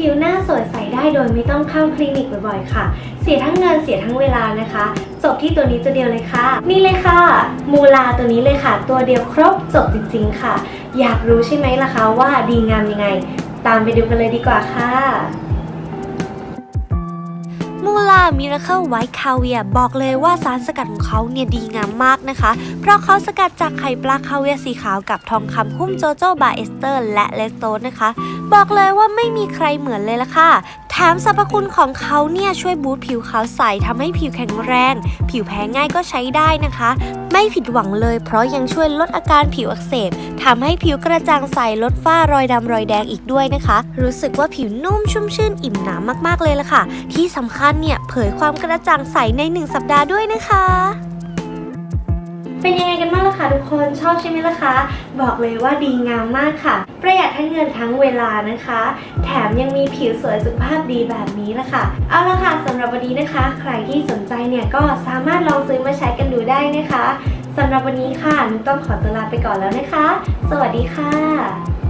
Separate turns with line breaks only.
ผิวหน้าสวยใสได้โดยไม่ต้องเข้าคลินิกบ่อยๆ ค่ะ เสียทั้งเงินเสียทั้งเวลานะคะ จบที่ตัวนี้ตัวเดียวเลยค่ะ นี่เลยค่ะ มูลาตัวนี้เลยค่ะ ตัวเดียวครบจบจริงๆค่ะ อยากรู้ใช่ไหมล่ะคะว่าดีงามยังไง ตามไปดูกันเลยดีกว่าค่ะ
มูลามิราเคิลไวท์คาเวียบอกเลยว่าสารสกัดของเขาเนี่ยดีงามมากนะคะ เพราะเขาสกัดจากไข่ปลาคาเวียสีขาวกับทองคำหุ้มโจโจบาเอสเตอร์ และเลสโตนนะคะ บอกเลยว่าไม่มีใครเหมือนเลยละค่ะ มสรรพคุณของเขาเนี่ยช่วยบูตผิวขาวใสทำให้ผิวแข็งแรง ผิวแพ้ง่ายก็ใช้ได้นะคะ ไม่ผิดหวังเลยเพราะยังช่วยลดอาการผิวอักเสบทำให้ผิวกระจ่างใสลดฝ้ารอยดำรอยแดงอีกด้วยนะคะ รู้สึกว่าผิวนุ่มชุ่มชื่นอิ่มหนามมากๆเลยละค่ะ ที่สำคัญเนี่ยเผยความกระจ่างใสใน 1 สัปดาห์ด้วยนะคะ
เป็นยังไงกันบ้างล่ะคะทุกคนชอบใช่ไหมล่ะคะ บอกเลยว่าดีงามมากค่ะ ประหยัดทั้งเงินทั้งเวลานะคะ แถมยังมีผิวสวยสุขภาพดีแบบนี้ละค่ะ เอาละค่ะสำหรับวันนี้นะคะ ใครที่สนใจเนี่ยก็สามารถลองซื้อมาใช้กันดูได้นะคะสำหรับวันนี้ค่ะนุกต้องขอตัวลาไปก่อนแล้วนะคะ สวัสดีค่ะ